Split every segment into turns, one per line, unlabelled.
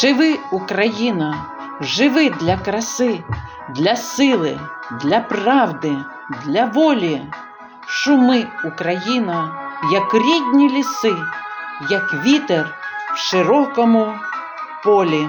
Живи, Україна, живи для краси, для сили, для правди, для волі. Шуми, Україна, як рідні ліси, як вітер в широкому полі.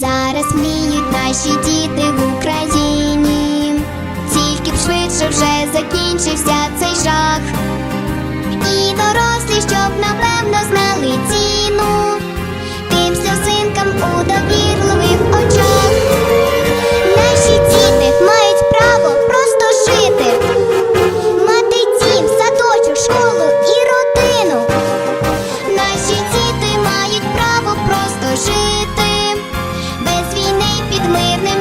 Зараз мріють наші діти в Україні, тільки б швидше вже закінчився цей жах. І дорослі, щоб знали with me.